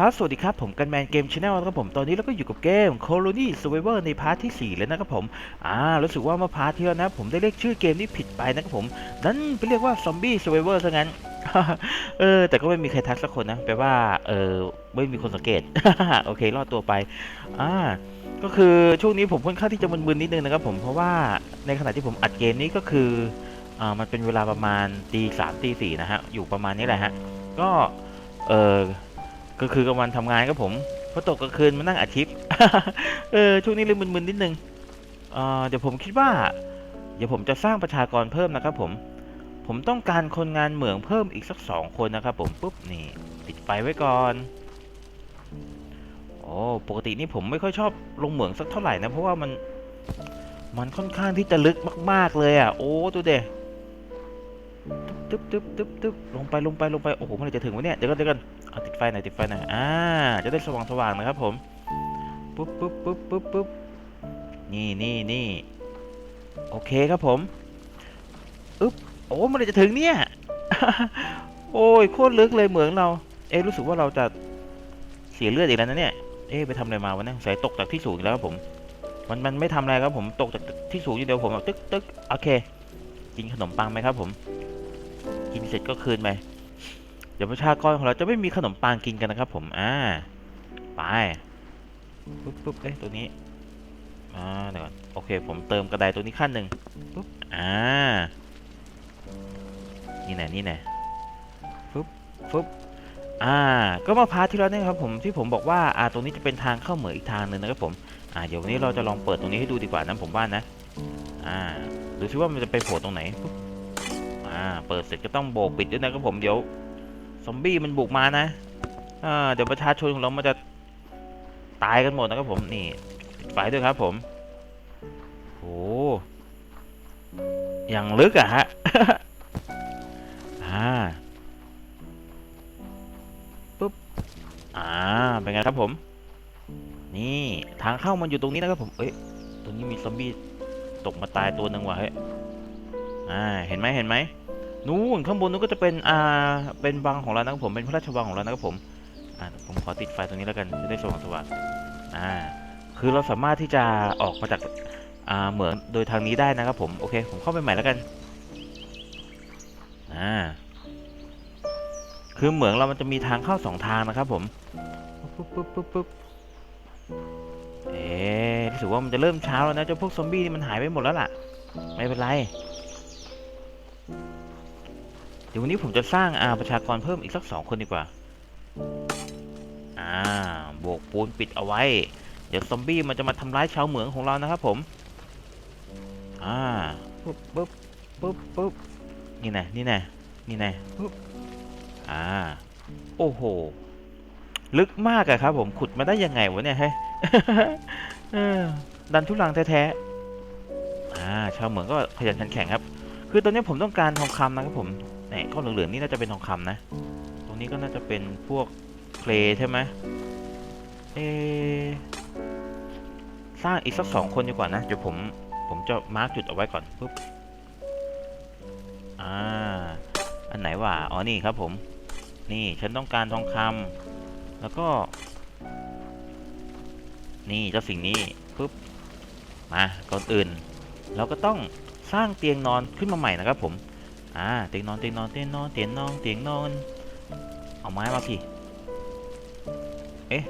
ครับ สวัสดีครับ ผมกันแมนเกมชาแนลนะครับผม ตอนนี้เราก็อยู่กับเกม Colony Survivor ในพาร์ทที่ 4 แล้วนะครับผม อ่า รู้สึกว่ามื่อพาร์ทที่แล้วนะ ผมได้เรียกชื่อเกมนี้ผิดไปนะครับผม นั้นไปเรียกว่า Zombie Survivor ซะงั้น เออ แต่ก็ไม่มีใครทักสักคนนะ แปลว่า เออ ไม่มีคนสังเกต โอเค รอดตัวไป อ่า ก็คือช่วงนี้ผมค่อนข้างที่จะมึนๆนิดนึงนะครับผม เพราะว่าในขณะที่ผมอัดเกมนี้ก็คือ อ่า มันเป็นเวลาประมาณตีสามตีสี่นะฮะ อยู่ประมาณนี้แหละฮะ ก็ เออ ก็คือกลางวันทำงานครับผมพอตกกลางคืนมานั่งอัดคลิปเออช่วงนี้เลยมึนๆนิดนึงเเดี๋ยวผมคิดว่า เดี๋ยวผมจะสร้างประชากรเพิ่มนะครับ ผม ผมต้องการคนงานเหมืองเพิ่มอีกสักสองคนนะครับผมปุ๊บนี่ติดไฟไว้ก่อนโอ้ปกตินี่ผมไม่ค่อยชอบลงเหมืองสักเท่าไหร่นะเพราะว่ามันมันค่อนข้างที่จะลึกมาก ๆเลยอะ โอ้ดูเด ตึ๊บตึ๊บตึ๊บตึ๊บลงไปลงไปลงไป โอ้โหเมื่อไรจะถึงวะเนี่ย เดี๋ยวกันเดี๋ยวกันเอาติดไฟหน่อยติดไฟหน่อย อ่า จะได้สว่างสว่างนะครับผม ปุ๊บปุ๊บปุ๊บปุ๊บปุ๊บนี่นี่นี่โอเคครับผม อึ๊บ โอ้เมื่อไรจะถึงเนี่ย โอ้ยโคตรลึกเลยเหมืองเรา เอ๊ะรู้สึกว่าเราจะเสียเลือดอีกแล้วนะเนี่ย เอ๊ะไปทำอะไรมาวะเนี่ยสายตกจากที่สูงแล้วครับผม มันมันไม่ทำอะไรครับผม ตกจากที่สูงอย่างเดียวผมแบบตึ๊กตึ๊กโอเค กินขนมปังไหมครับผม กินเสร็จก็คืนไปเดี๋ยวประชากรของเราจะไม่มีขนมปังกินกันนะครับ ผมอ่าไปปุ๊บปุ๊บเอ้ยตัวนี้อ่าเดี๋ยวก่อนโอเค ผมเติมกระไดตัวนี้ขั้นหนึ่งปุ๊บอ่านี่แน่นี่แน่ปุ๊บปุ๊บอ่า ก็มาพาร์ทที่แล้วเนี่ยครับผมที่ผมบอกว่าอ่าตรงนี้จะเป็นทางเข้าเหมืออีกทางหนึ่งนะครับผมอ่าเดี๋ยววันนี้เราจะลองเปิดตรงนี้ให้ดูดีกว่านะผมว่านะ อ่าดูซิว่ามันจะไปโผล่ตรงไหนปุ๊บ อ่า เปิดเสร็จก็ต้องโบกปิดด้วยนะครับผมเดี๋ยวซอมบี้มันบุกมานะ อ่า เดี๋ยวประชาชนของเรามันจะตายกันหมดนะครับผมนี่ปิดไฟด้วยครับผมโอ้อย่างลึกอะฮะอ่าปุ๊บอ่าเป็นไงครับผม นี่ทางเข้ามันอยู่ตรงนี้นะครับผมเอ้ยตรงนี้มีซอมบี้ตกมาตายตัวหนึ่งว่ะเฮ้ยอ่าเห็นไหมเห็นไหม นู่นข้างบนนู้นก็จะเป็นอ่าเป็นวังของเรานะครับผมเป็นพระราชวังของเรานะครับผมอ่าผมขอติดไฟตรงนี้แล้วกันจะได้สว่างสว่างอ่าคือเราสามารถที่จะออกมาจากอ่าเหมืองโดยทางนี้ได้นะครับผมโอเค ผมเข้าไปใหม่แล้วกันอ่าคือเหมืองเรามันจะมีทางเข้าสองทางนะครับผมปุ๊บปุ๊บปุ๊บปุ๊บเอ๊รู้สึกว่ามันจะเริ่มเช้าแล้วนะเจ้าพวกซอมบี้นี่มันหายไปหมดแล้วล่ะ ไม่เป็นไร ดี๋ยววันนี้ผมจะสร้างอาประชากรเพิ่มอีกสักสองคนดีกว่า อ่าโบกปูนปิดเอาไว้ เดี๋ยวซอมบี้มันจะมาทำร้ายชาวเหมืองของเรานะครับผม อ่าปุ๊บปุ๊บปุ๊บปุ๊บนี่แน่นี่แน่นี่แน่ปุ๊บอ่า โอ้โห ลึกมากอะครับผมขุดมาได้ยังไงวะเนี่ยเฮ้ยดันทุลังแท้ๆ อ่า ชาวเหมืองก็ขยันขันแข็งครับ คือตอนนี้ผมต้องการทองคำนะครับผม นี่ก้อนเหลืองๆนี่น่าจะเป็นทองคำนะ ตรงนี้ก็น่าจะเป็นพวกเคลใช่ไหมเอสร้างอีกสักสองคนดีกว่านะเดี๋ยวผมผมจะมาร์กจุดเอาไว้ก่อนปุ๊บอ่าอันไหนวะอ๋อนี่ครับผม นี่ฉันต้องการทองคำแล้วก็ นี่เจ้าสิ่งนี้ปุ๊บมาก่อนอื่น เราก็ต้องสร้างเตียงนอนขึ้นมาใหม่นะครับผม อ่าเตียงนอนเตียงนอนเตียงนอนเตียงนอนเตียงนอนเอาไม้มาพี่เอ๊ะ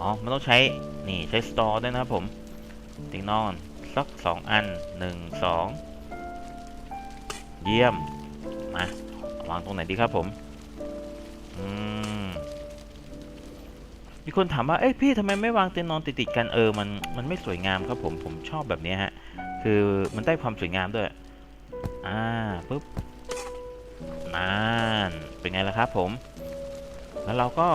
อ๋อมันต้องใช้นี่ใช้สตอร์ด้วยนะครับผมเตียงนอนสักสองอันหนึ่งสองเยี่ยมมาวางตรงไหนดีครับผมอืมมีคนถามว่าเอ้ยพี่ทำไมไม่วางเตียงนอนติดๆกันเออมันมันไม่สวยงามครับผมผมชอบแบบนี้ฮะคือมันได้ความสวยงามด้วย อ่าปุ๊บนั่นเป็นไงล่ะครับผม แล้วเราก็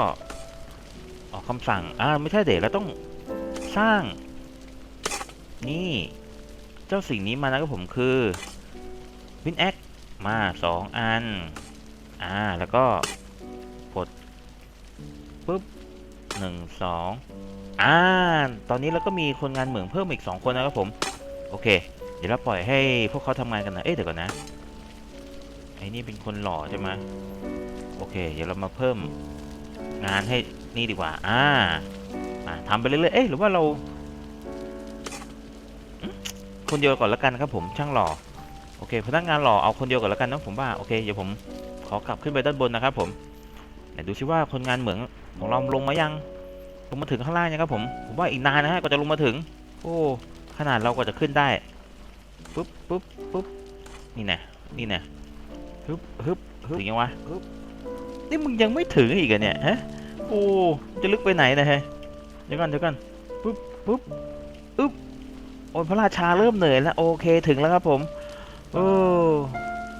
ออกคำสั่งอ่าไม่ใช่เด็กเราต้องสร้าง นี่ เจ้าสิ่งนี้มานะครับผมคือวินแอคมาสองอัน อ่า แล้วก็กดปุ๊บหนึ่งสองอ่า ตอนนี้เราก็มีคนงานเหมืองเพิ่มอีกสองคนนะครับผม โอเค เดี๋ยวเราปล่อยให้พวกเขาทำงานกันนะ เอ๊ะเดี๋ยวก่อนนะ ไอ้นี่เป็นคนหล่อใช่ไหมโอเค เดี๋ยวเรามาเพิ่มงานให้นี่ดีกว่า อ่าอ่าทำไปเรื่อยๆ เอ๊ะหรือว่าเรา คนเดียวก่อนล้วกันครับผมช่างหล่อ โอเค พนักงานหล่อเอาคนเดียวก่อนล้วกันนะผมว่า โอเค เดี๋ยวผมขอกลับขึ้นไปด้านบนนะครับผมไหนดูซิว่าคนงานเหมืองของเราลงมายัง ลงมาถึงข้างล่างยังครับผม ผมว่าอีกนานนะฮะกว่าจะลงมาถึง โอ้ ขนาดเรากว่าจะขึ้นได้ ปุ๊บปุ๊บปุ๊บนี่นะนี่นะฮึบฮึบฮึบถึงยังวะฮึบนี่มึงยังไม่ถึงอีกเหรอะเนี่ยฮะโอ้จะลึกไปไหนนะฮะเดี๋ยวก่อนเดี๋ยวก่อนปุ๊บปุ๊บอึ๊บโอ้ยพระราชาเริ่มเหนื่อยแล้วโอเคถึงแล้วครับผมโอ้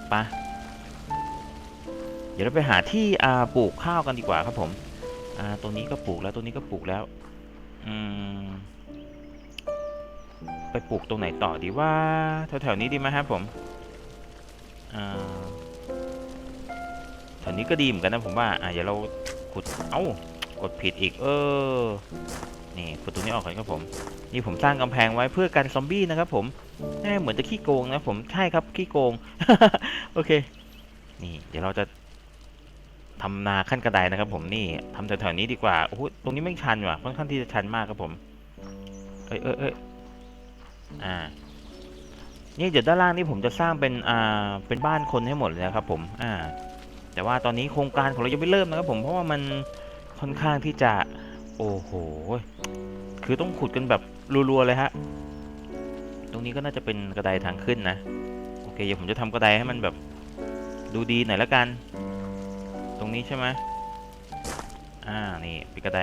ไปะเดี๋ยวเราไปหาที่อ่าปลูกข้าวกันดีกว่าครับผมอ่าตรงนี้ก็ปลูกแล้วตรงนี้ก็ปลูกแล้วอืม ไปปลูกตรงไหนต่อดีว่าแถวๆนี้ดีไหมครับผมแถวนี้ก็ดีเหมือนกันนะผมว่าอ่าเดี๋ยวเราขุดเอ้ากดผิดอีก เออ นี่ขุดตรงนี้ออกก่อนครับผม นี่ผมสร้างกำแพงไว้เพื่อกันซอมบี้นะครับผมแหม่เหมือนจะขี้โกงนะผมใช่ครับขี้โกง โอเค นี่ เดี๋ยวเราจะทำนาขั้นกระไดนะครับ ผมนี่ทำแถวๆนี้ดีกว่าโอ้โหตรงนี้ไม่ชันว่ะค่อนข้างที่จะชันมากครับผม เอ้ยเอ้ยเอ้ย อ่า นี่เดี๋ยวด้านล่างนี่ผมจะสร้างเป็นอ่าเป็นบ้านคนให้หมดเลยครับผมอ่า แต่ว่าตอนนี้โครงการของเรายังไม่เริ่มนะครับผมเพราะว่ามันค่อนข้างที่จะ โอ้โห คือต้องขุดกันแบบรัวๆเลยฮะ ตรงนี้ก็น่าจะเป็นกระไดทางขึ้นนะ โอเคเดี๋ยวผมจะทำกระไดให้มันแบบดูดีหน่อยละกัน ตรงนี้ใช่ไหมอ่า นี่เป็นกระได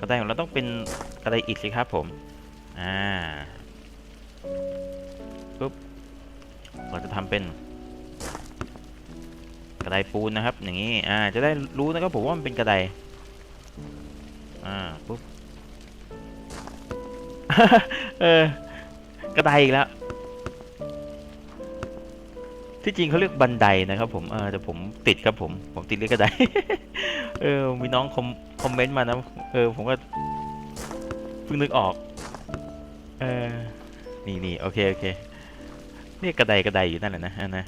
กระไดของเราต้องเป็นกระไดอิฐสิครับผม อ่า เราจะทำเป็น กระไดปูนนะครับ อย่างนี้ อ่า จะได้รู้นะครับผมว่ามันเป็นกระได อ่า ปุ๊บ เออ กระไดอีกแล้ว ที่จริงเขาเรียกบันไดนะครับผม เออแต่ผมติดครับผม ผมติดเรียกกระได เออ มีน้องคอมคอมเมนต์มานะ เออ ผมก็เพิ่งนึกออก เออ นี่นี่โอเค โอเค เรียกกระไดกระไดอยู่นั่นแหละนะอะนะ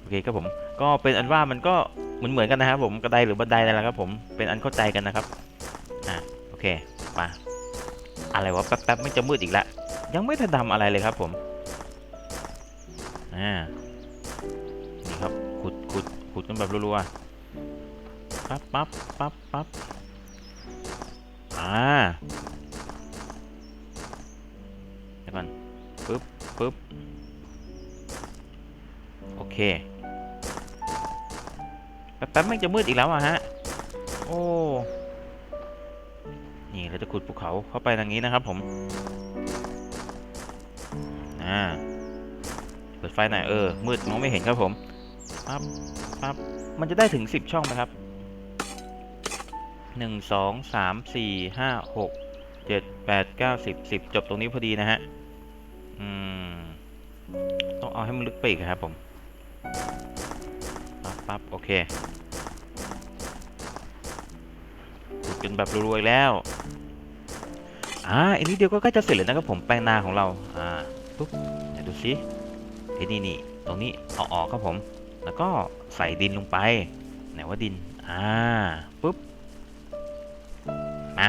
โอเคครับผมก็เป็นอันว่ามันก็เหมือนเหมือนกันนะครับผมกระไดหรือบันไดนั่นแหละครับผมเป็นอันเข้าใจกันนะครับอะโอเคมาอะไรวะแป๊บๆไม่จะมืดอีกแล้วยังไม่ทันทำอะไรเลยครับผมอ่านี่ครับขุดขุดขุดกันแบบรัวๆปั๊บปั๊บปั๊บปั๊บอ่าเดี๋ยวก่อนปึ๊บปึ๊บ โอเค แป๊บๆไม่จะมืดอีกแล้วอะฮะ โอ้ นี่เราจะขุดภูเขาเข้าไปทางนี้นะครับผม อ่า เปิดไฟหน่อยเออ มืดมองไม่เห็นครับผมปั๊บปั๊บมันจะได้ถึงสิบช่องไหมครับหนึ่งสองสามสี่ห้าหกเจ็ดแปดเก้าสิบสิบจบตรงนี้พอดีนะฮะ อืม ต้องเอาให้มันลึกไปอีกครับผม ปั๊บปั๊บโอเคขุดกันแบบรวยๆแล้วอ่าอันนี้เดียวก็ใกล้จะเสร็จเลยนะครับผมแปลงนาของเราอ่าปุ๊บเดี๋ยวดูสิไอ้นี่นี่ตรงนี้เอาออกครับผม แล้วก็ใส่ดินลงไปไหนว่าดินอ่าปุ๊บมา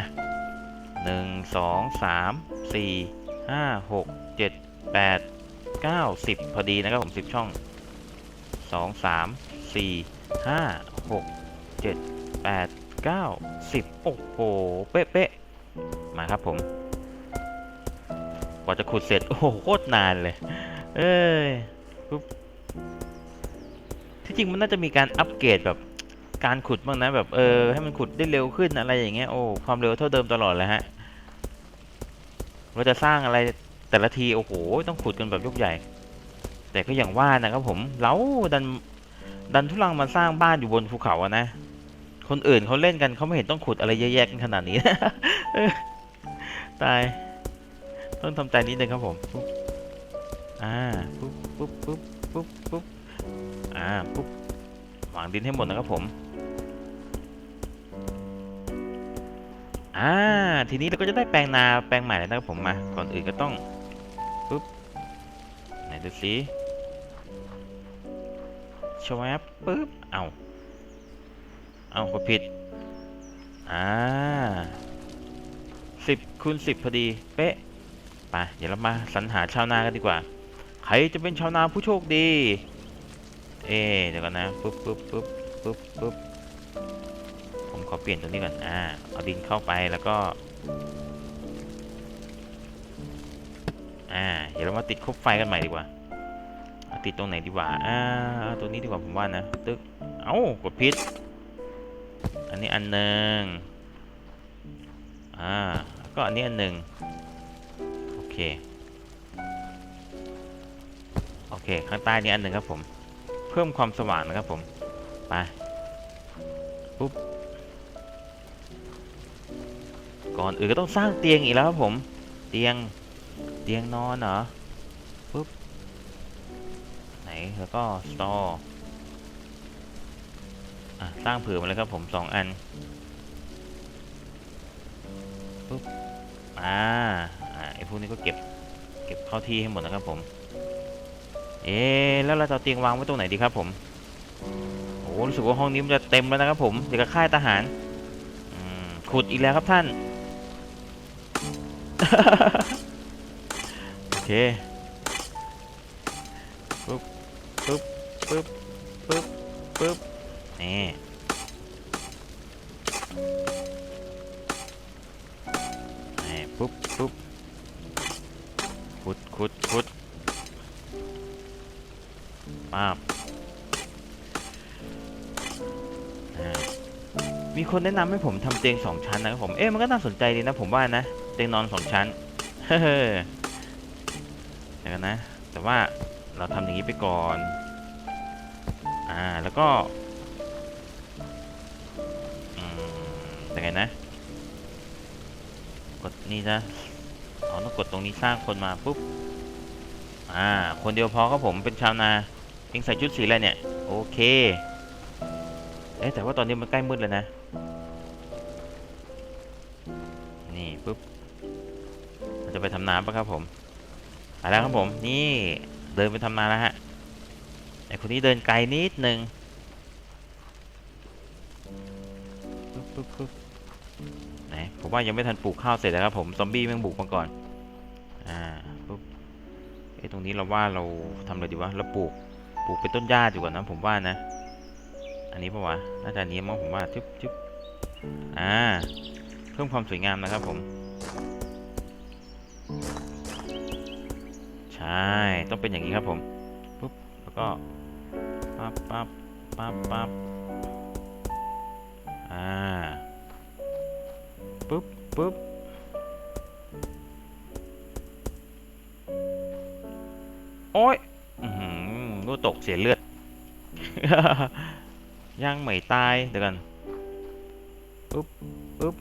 หนึ่งสองสามสี่ห้าหกเจ็ดแปดเก้าสิบพอดีนะครับผมสิบช่อง สองสามสี่ห้าหกเจ็ดแปดเก้าสิบโอ้โห เป๊ะเป๊ะๆมาครับผม กว่าจะขุดเสร็จ โอ้โห โคตรนานเลย เอ้ยปุ๊บที่จริงมันน่าจะมีการอัปเกรดแบบการขุดบ้างนะแบบเออให้มันขุดได้เร็วขึ้นอะไรอย่างเงี้ยโอ้ความเร็วเท่าเดิมตลอดเลยฮะเราจะสร้างอะไรแต่ละที โอ้โห ต้องขุดกันแบบยกใหญ่ แต่ก็อย่างว่านะครับผมเราดันดันทุลังมาสร้างบ้านอยู่บนภูเขาอะนะ คนอื่นเขาเล่นกันเขาไม่เห็นต้องขุดอะไรเยอะแยะกันขนาดนี้เออตาย ต้องทำใจนิดนึงครับผม ปุ๊บ อ่า ปุ๊บปุ๊บปุ๊บปุ๊บปุ๊บอ่า ปุ๊บวางดินให้หมดนะครับผม อ่า ทีนี้เราก็จะได้แปลงนาแปลงใหม่แล้วนะครับผมมา ก่อนอื่นก็ต้อง ปุ๊บ ไหนดูสิ ชวบปุ๊บ เอาเอากดผิด อ่าสิบคูณสิบพอดี เป๊ะไปเดี๋ยวเรามาสรรหาชาวนากันดีกว่า ใครจะเป็นชาวนาผู้โชคดี เอ๊เดี๋ยวก่อนนะปุ๊บปุ๊บปุ๊บปุ๊บปุ๊บผมขอเปลี่ยนตรงนี้ก่อน อ่า เอาดินเข้าไปแล้วก็ อ่า เดี๋ยวเรามาติดคบไฟกันใหม่ดีกว่า ติดตรงไหนดีกว่าอ่าตัวนี้ดีกว่าผมว่านะ ตึกเอ้ากดพิษ อันนี้อันหนึ่งอ่า ก็อันนี้อันหนึ่งโอเค โอเค ข้างใต้นี้อันหนึ่งครับผม เพิ่มความสว่างนะครับผม ไป ปุ๊บ ก่อนอื่นก็ต้องสร้างเตียงอีกแล้วครับผม เตียง เตียงนอนเหรอ แล้วก็สตออะสร้างเผื่อมาเลยครับผมสองอันปุ๊บอ่าไอพวกนี้ก็เก็บเก็บเข้าที่ให้หมดนะครับผม เอ๊แล้วเราจะเตียงวางไว้ตรงไหนดีครับผมโอ้รู้สึกว่าห้องนี้มันจะเต็มแล้วนะครับผมเดี๋ยวกับค่ายทหารขุดอีกแล้วครับท่าน โอเค ปึ๊บปึ๊บปึ๊บนี่นี่ปุ๊บปุ๊บขุดขุดขุดป้าบอ่ามีคนแนะนำให้ผมทำเตียงสองชั้นนะครับผม เอ๊ะมันก็น่าสนใจดีนะผมว่านะ เตียงนอนสองชั้น เฮ้อเดี๋ยวกันนะ แต่ว่าเราทำอย่างนี้ไปก่อน อ่า แล้วก็อืมยังไงนะ กดนี่นะอ๋อต้องกดตรงนี้สร้างคนมาปุ๊บ อ่า คนเดียวพอครับผมเป็นชาวนาเองใส่ชุดสีอะไรเนี่ย โอเค เอ๊ะแต่ว่าตอนนี้มันใกล้มืดแล้วนะ นี่ปุ๊บเราจะไปทำนาปะครับผมไปแล้วครับผม นี่เดินไปทำนาแล้วฮะ ไอคนนี้เดินไกลนิดนึงไหนผมว่ายังไม่ทันปลูกข้าวเสร็จเลยครับผมซอมบี้แม่งบุกมาก่อน อ่าปุ๊บเอ้ตรงนี้เราว่าเราทำอะไรดีวะเราปลูกปลูกเป็นต้นหญ้าดีกว่านะผมว่านะ อันนี้ปะวะน่าจะอันนี้มั้งผมว่าจุ๊บจุ๊บอ่าเพิ่มความสวยงามนะครับผม ใช่ต้องเป็นอย่างนี้ครับผมปุ๊บแล้วก็ ปั๊บปั๊บปั๊บปั๊บอ่าปุ๊บปุ๊บโอ้ยลูกตกเสียเลือดยังไม่ตาย เดี๋ยวกันปุ๊บปุ๊บ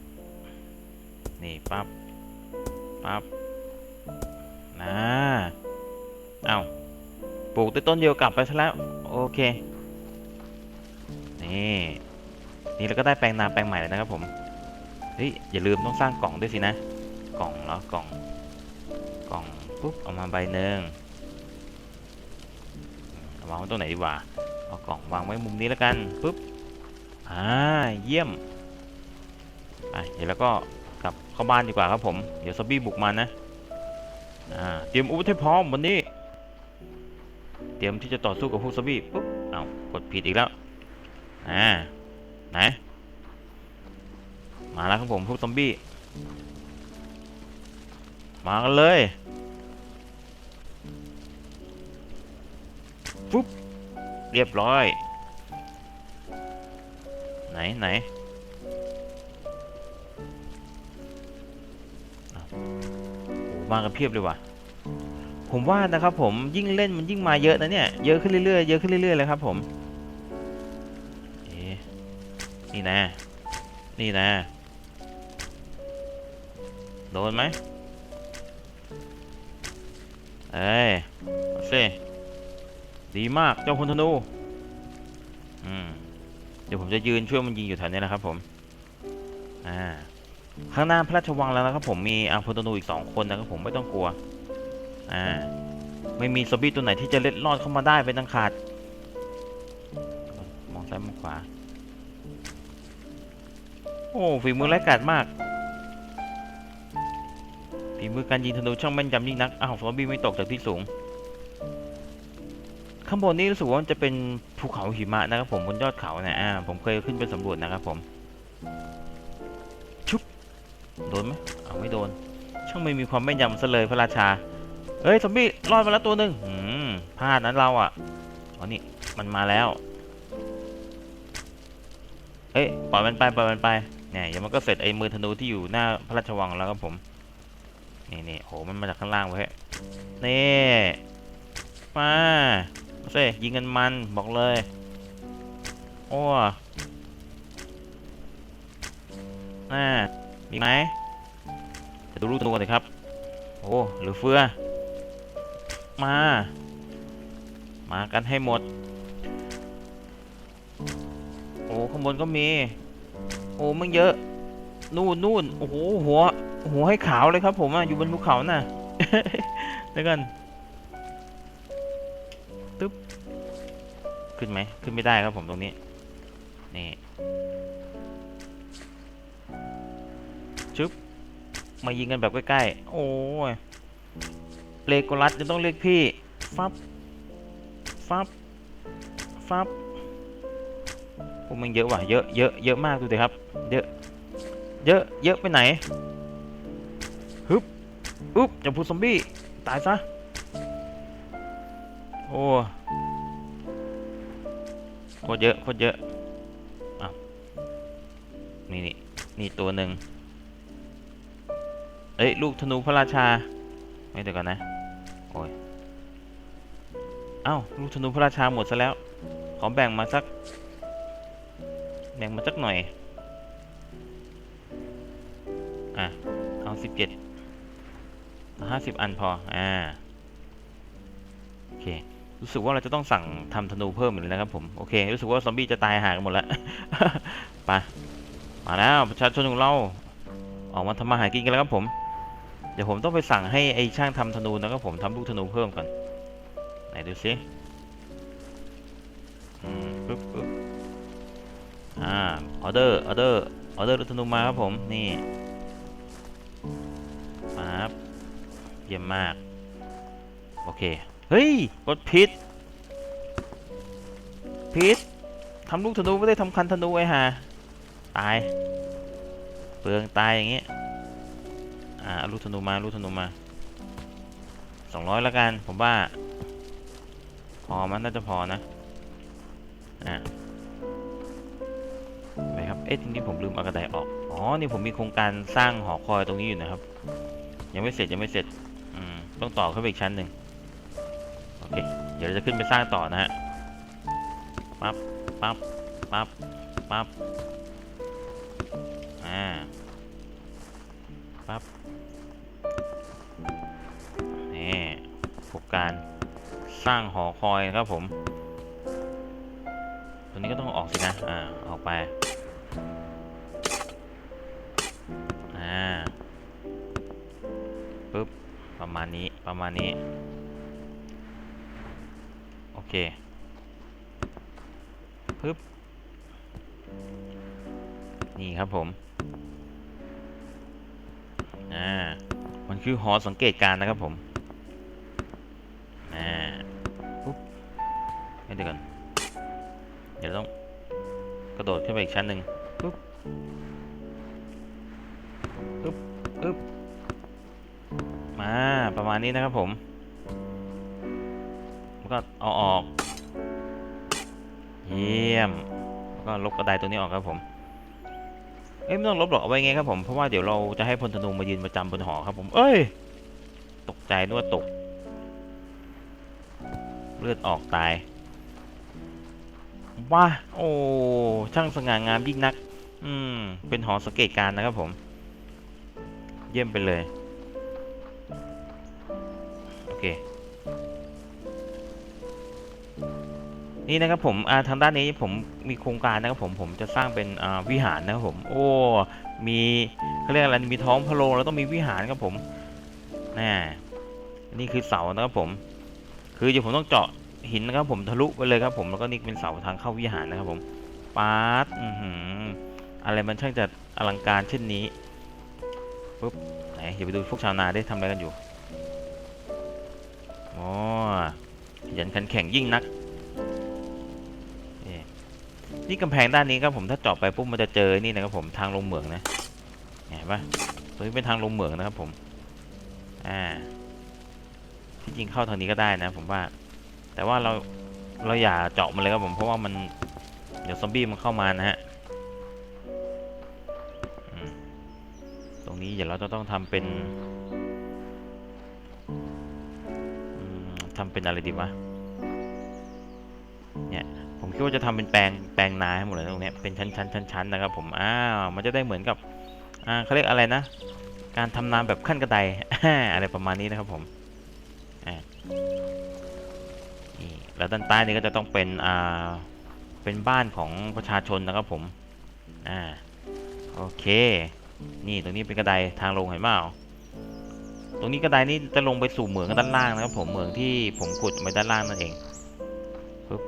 นี่ปั๊บปั๊บนะเอ้าปลูกต้นต้นเดียวกลับไปซะแล้ว โอเค นี่ นี่เราก็ได้แปลงนาแปลงใหม่เลยนะครับผม เฮ้ย อย่าลืมต้องสร้างกล่องด้วยสินะ กล่องเหรอกล่อง กล่องปุ๊บเอามาใบหนึ่งเอาวางไว้ตรงไหนดีกว่าเอากล่องวางไว้มุมนี้แล้วกันปุ๊บ อ่า เยี่ยมไปเดี๋ยวเราก็กลับเข้าบ้านดีกว่าครับผม เดี๋ยวซอมบี้บุกมานะ อ่า เตรียมอาวุธให้พร้อมวันนี้ เตรียมที่จะต่อสู้กับพวกซอมบี้ปุ๊บเอากดผิดอีกแล้วอ่าไหนมาแล้วครับผมพวกซอมบี้มากันเลยปุ๊บเรียบร้อย ไหนไหนโอ้มากันเพียบเลยว่ะ ผมว่านะครับผมยิ่งเล่นมันยิ่งมาเยอะนะเนี่ยเยอะขึ้นเรื่อยๆเยอะขึ้นเรื่อยๆเลยครับผมนี่นะ นี่นะ โดนไหมเอ้ยเอาสิดีมากเจ้าพลธนูอืมเดี๋ยวผมจะยืนช่วยมันยิงอยู่แถวนี้นะครับผมอ่าข้างหน้าพระราชวังแล้วนะครับผมมีอาพลธนูอีกสองคนนะครับผมไม่ต้องกลัว อ่า ไม่มีซอมบี้ตัวไหนที่จะเล็ดลอดเข้ามาได้เป็นตังขาด มองซ้ายมองขวา โอ้ฝีมือไร้กาจมากฝีมือการยิงธนูช่างแม่นยำยิ่งนัก อ้าวซอมบี้ไม่ตกจากที่สูง ข้างบนนี้รู้สึกว่าจะเป็นภูเขาหิมะนะครับผมบนยอดเขาเนี่ยอ่าผมเคยขึ้นไปสำรวจนะครับผม ชุบ โดนไหมเอาไม่โดน ช่างไม่มีความแม่นยำซะเลยพระราชา เฮ้ยซอมบี้รอดมาแล้วตัวหนึ่งอืมพลาดนั้นเราอะอ๋อนี่มันมาแล้วเอ้ยปล่อยมันไปปล่อยมันไปเนี่ยเดี๋ยวมันก็เสร็จไอ้มือธนูที่อยู่หน้าพระราชวังแล้วครับผมนี่นี่โหมันมาจากข้างล่างเว้ยนี่มาเซ่ยิงกันมันบอกเลยโอ้น่ามีไหมจะดูรูปตัวก่อนเลยครับ โอ้หรือเฟือ มา มากันให้หมด โอ้ข้างบนก็มี โอ้มันเยอะ นู่นนู่นโอ้โหหัว หัวให้ขาวเลยครับผมอะอยู่บนภูเขาน่ะเดี๋ยวกันตึ๊บ ขึ้นไหม ขึ้นไม่ได้ครับผมตรงนี้ นี่ชึบ มายิงกันแบบใกล้ๆ โอ้ย เลโกลัสจะต้องเรียกพี่ ฟับ ฟับ ฟับพวกมันเยอะว่ะ เยอะ เยอะ เยอะมากดูดิครับ เยอะ เยอะ เยอะไปไหน ฮึบอุ๊บอย่าพูดซอมบี้ ตายซะ โอ้โคตรเยอะ โคตรเยอะอ้าวนี่นี่นี่ตัวหนึ่งเอ้ย ลูกธนูพระราชา ไม่เดี๋ยวก่อนนะ อ้ยเอ้าลูกธนูพระราชาหมดซะแล้ว ขอแบ่งมาสัก แบ่งมาสักหน่อย อะ เอาสิบเจ็ดห้าสิบอันพอ อ่า โอเค รู้สึกว่าเราจะต้องสั่งทำธนูเพิ่มอีกแล้วครับผม โอเค รู้สึกว่าซอมบี้จะตายหากันหมดแล้วไปมาแล้วประชาชนของเรา ออกมาทำมาหากินกันแล้วครับผม เดี๋ยวผมต้องไปสั่งให้ไอช่างทำธนูนะครับผมทำลูกธนูเพิ่มก่อน ไหนดูสิอืมปึ๊บปึ๊บอ่าออเดอร์ออเดอร์ออเดอร์ลูกธนูมาครับผมนี่ปั๊บเยี่ยมมาก โอเค เฮ้ยกดผิดผิดทำลูกธนูไม่ได้ทำคันธนูไว้ห่าตาย เปลืองตายอย่างเงี้อ่าเอาลูกธนูมาลูกธนูมาสองร้อยล้วกัน ผมว่า พอมันน่าจะพอนะ อ่าไหนครับ เอ๊ะทีนี้ผมลืมเอากระไดออก อ๋อ นี่ผมมีโครงการสร้างหอคอยตรงนี้อยู่นะครับ ยังไม่เสร็จยังไม่เสร็จ อืม ต้องต่อขึ้นไปอีกชั้นหนึ่งโอเค เดี๋ยวเราจะขึ้นไปสร้างต่อนะฮะ ปั๊บ ปั๊บ ปั๊บ ปั๊บ อ่า การสร้างหอคอยนะครับผมตัวนี้ก็ต้องออกสินะ อ่า ออกไป อ่า ปึ๊บ ประมาณนี้ ประมาณนี้ โอเค ปึ๊บ นี่ครับผม อ่า มันคือหอสังเกตการนะครับผม เดี๋ยวก่อนเดี๋ยวต้องกระโดดขึ้นไปอีกชั้นหนึ่งปุ๊บปุ๊บปุ๊บมาประมาณนี้นะครับผมแล้วก็เอาออก เยี่ยม แล้วก็ลบกระไดตัวนี้ออกครับผม เอ้ยไม่ต้องลบหรอกเอาไว้ไงครับผม เพราะว่าเดี๋ยวเราจะให้พลธนูมายืนประจำบนหอครับผม เอ้ย ตกใจนึกว่าตก เลือดออกตาย ว้าโอ้ช่างสง่างามยิ่งนัก อืม เป็นหอสังเกตการนะครับผม เยี่ยมไปเลย โอเค นี่นะครับผมอ่าทางด้านนี้ผมมีโครงการนะครับผมผมจะสร้างเป็นอ่าวิหารนะครับผม โอ้ มีเขาเรียกอะไรมีท้องพระโรงแล้วต้องมีวิหารครับผมน่นี่คือเสานะครับผม คือเดี๋ยวผมต้องเจาะ หินนะครับผมทะลุไปเลยครับผมแล้วก็นี่เป็นเสาทางเข้าวิหารนะครับผมปาร์ตอะไรมันช่างจะอลังการเช่นนี้ปุ๊บไหนเดี๋ยวไปดูพวกชาวนาได้ทำอะไรกันอยู่อ๋อขยันขันแข็งยิ่งนักนี่นี่กำแพงด้านนี้ครับผมถ้าเจาะไปปุ๊บมันจะเจอนี่นะครับผมทางลงเหมืองนะเห็นปะตรงนี้เป็นทางลงเหมืองนะครับผมอ่าที่จริงเข้าทางนี้ก็ได้นะ ผมว่า แต่ว่าเราเราอย่าเจาะมันเลยครับผมเพราะว่ามันเดี๋ยวซอมบี้มันเข้ามานะฮะตรงนี้เดี๋ยวเราจะต้องทำเป็นทำเป็นอะไรดีวะเนี่ยผมคิดว่าจะทำเป็นแปลงแปลงนาให้หมดเลยตรงนี้เป็นชั้นชั้นชั้นชั้นนะครับผมอ้าวมันจะได้เหมือนกับอ่าเขาเรียกอะไรนะ การทำนาแบบขั้นกระไดอะไรประมาณนี้นะครับผมอ่า แล้วด้านใต้นี่ก็จะต้องเป็นอ่าเป็นบ้านของประชาชนนะครับผมอ่าโอเค นี่ตรงนี้เป็นกระไดทางลงเห็นเปล่าตรงนี้กระไดนี่จะลงไปสู่เหมืองด้านล่างนะครับผมเหมืองที่ผมขุดไว้ด้านล่างนั่นเองปุ๊บ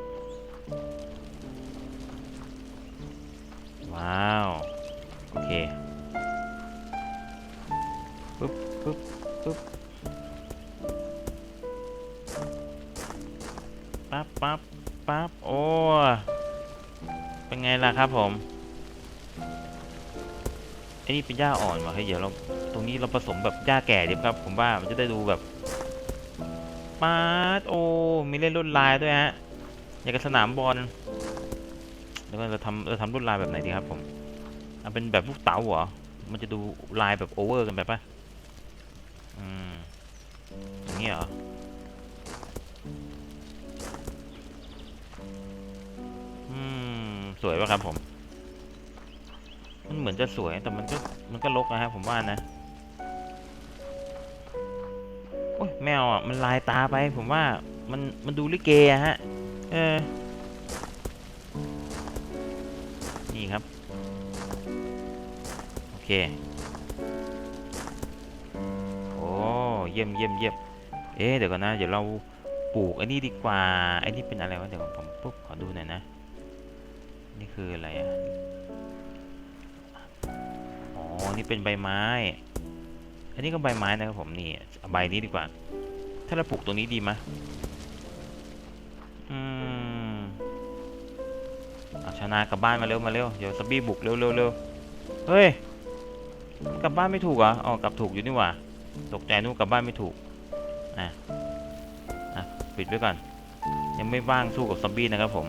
ว้าว โอเค ปั๊บปั๊บโอ้เป็นไงล่ะครับผมไอ้นี่เป็นหญ้าอ่อนว่ะเฮ้ยเดี๋ยวเราตรงนี้เราผสมแบบหญ้าแก่ดีครับ ผมว่ามันจะได้ดูแบบป๊าดโอ้มีเล่นลวดลายด้วยฮะอย่างกับสนามบอลแล้วเราทำเราทำลวดลายแบบไหนดีครับผมเอาเป็นแบบลูกเต๋าเหรอมันจะดูลายแบบโอเวอร์กันไปปะอืมอย่างนี้เหรอ สวยปะครับผม มันเหมือนจะสวยแต่มันก็มันก็ลกนะฮะผมว่านะโอ้ยแมวอะมันลายตาไป ผมว่ามันมันดูลิเกอะฮะ เออ นี่ครับ โอเค โอ้เยี่ยมเยี่ยมเยี่ยมเอ๊ะเดี๋ยวก่อนนะ เดี๋ยวเราปลูกไอ้นี่ดีกว่าไอ้นี่เป็นอะไรวะเดี๋ยวผมปุ๊บขอดูนะ คืออะไรอะอ๋อ นี่เป็นใบไม้ อันนี้ก็ใบไม้นะครับผมนี่ใบนี้ดีกว่า ถ้าเราปลูกตรงนี้ดีไหมอืมอชนะกลับบ้านมาเร็วมาเร็ว เดี๋ยวสบี้บุกเร็วเร็วเร็วเฮ้ย กลับบ้านไม่ถูกเหรออ๋อกลับถูกอยู่นี่หว่า ตกใจนู่นกลับบ้านไม่ถูก อะ อะ ปิดไว้ก่อน ยังไม่ว่างสู้กับซอมบี้นะครับผม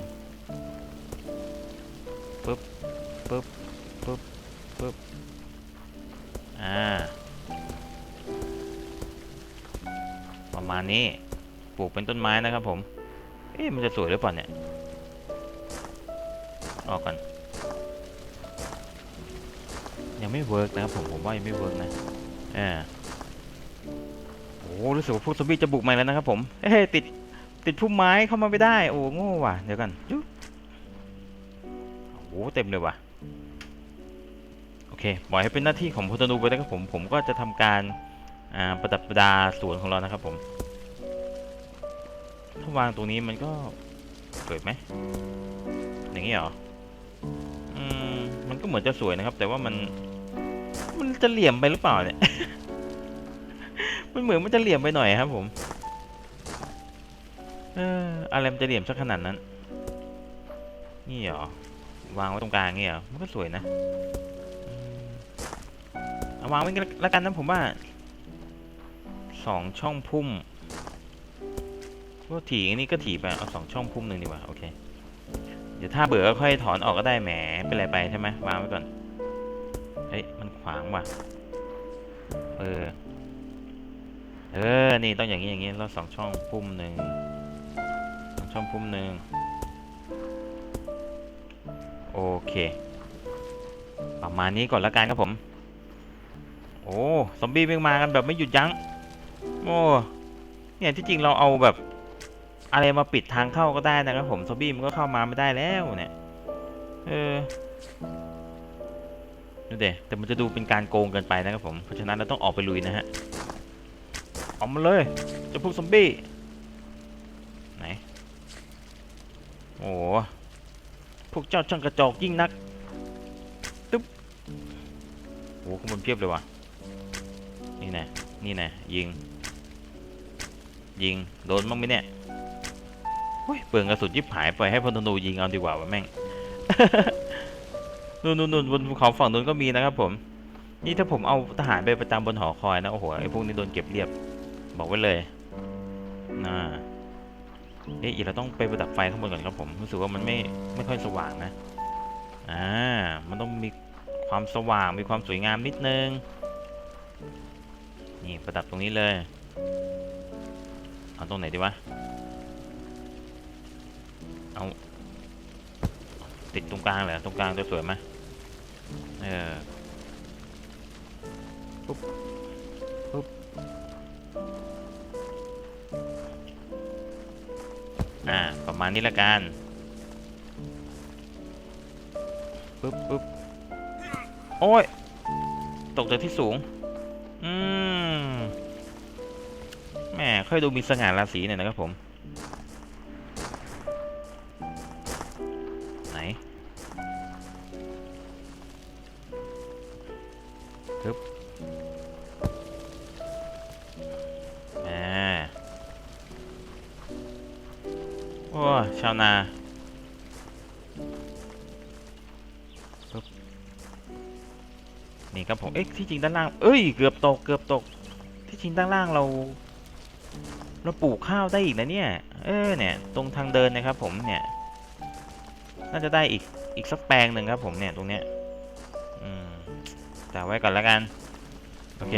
ปึ๊บปึ๊บปึ๊บปึ๊บอ่า ประมาณนี้ ปลูกเป็นต้นไม้นะครับผม เอ๊ะมันจะสวยหรือเปล่าเนี่ย ออกก่อนยังไม่เวิร์กนะครับผม ผมว่ายังไม่เวิร์กนะ อ่า โอ้รู้สึกว่าพวกซอมบี้จะบุกมาแล้วนะครับผม เฮ้ติดติดพุ่มไม้เข้ามาไม่ได้ โอ้โง่ว่ะ เดี๋ยวกันจุ๊ เต็มเลยว่ะ โอเคปล่อยให้เป็นหน้าที่ของพลธนูไปนะครับผม ผมก็จะทำการประดับประดาสวนของเรานะครับผม ถ้าวางตรงนี้มันก็สวยไหม อย่างนี้เหรอ อืม มันก็เหมือนจะสวยนะครับ แต่ว่ามัน มันจะเหลี่ยมไปหรือเปล่าเนี่ย มันเหมือนมันจะเหลี่ยมไปหน่อยครับผม เอออะไรมันจะเหลี่ยมสักขนาดนั้น นี่เหรอ วางไว้ตรงกลางนี่เหรอมันก็สวยนะเอาวางไว้แล้วกันนะผมว่าสองช่องพุ่มก็ถีอันนี้ก็ถีไปเอาสองช่องพุ่มหนึ่งดีกว่าโอเคเดี๋ยวถ้าเบื่อก็ค่อยถอนออกก็ได้แหมเป็นไรไปใช่ไหมวางไว้ก่อนเฮ้ยมันขวางว่ะเออเออนี่ต้องอย่างนี้อย่างนี้แล้วสองช่องพุ่มหนึ่งสองช่องพุ่มหนึ่ง โอเค ประมาณนี้ก่อนละกันครับผม โอ้ ซอมบี้วิ่งมากันแบบไม่หยุดยั้ง โอ้ เนี่ยที่จริงเราเอาแบบ อะไรมาปิดทางเข้าก็ได้นะครับผม ซอมบี้มันก็เข้ามาไม่ได้แล้วเนี่ย เออดูเดแต่มันจะดูเป็นการโกงเกินไปนะครับผม เพราะฉะนั้นเราต้องออกไปลุยนะฮะ ออกมาเลยจะพวกซอมบี้ ไหน โอ้ พวกเจ้าช่างกระจอกยิ่งนัก ตึ๊บโอ้โหข้างบนเพียบเลยว่ะ นี่นะนี่นะยิง ยิง โดนบ้างไหมเนี่ยเฮ้ยเปลืองกระสุนยิบหายปล่อยให้พลธนูยิงเอาดีกว่าวะแม่งนู่นนู่นนู่นบนภูเขาฝั่งนู้นก็มีนะครับผม นี่ถ้าผมเอาทหารไปประจำบนหอคอยนะ โอ้โห ไอ้พวกนี้โดนเก็บเรียบ บอกไว้เลย น่า เอ๊ะอีเราต้องไปประดับไฟข้างบนก่อนครับผมรู้สึกว่ามันไม่ไม่ค่อยสว่างนะอ่ามันต้องมีความสว่างมีความสวยงามนิดนึงนี่ประดับตรงนี้เลยเอาตรงไหนดีวะเอาติดตรงกลางเหรอตรงกลางจะสวยไหมเออปุ๊บ อ่า ประมาณนี้ละกันปึ๊บปึ๊บโอ้ย ตกจากที่สูง อืมแม่ค่อยดูมีสง่าราศีหน่อยนะครับผม ไหนปึ๊บ ชาวนานี่ครับผมเอ๊ะที่จริงด้านล่างเอ้ยเกือบตกเกือบตก ที่จริงด้านล่างเรา เราปลูกข้าวได้อีกนะเนี่ย เออเนี่ย ตรงทางเดินนะครับ ผมเนี่ย น่าจะได้อีกอีกสักแปลงหนึ่งครับ ผมเนี่ยตรงเนี้ยอืมแต่ไว้ก่อนแล้วกันโอเค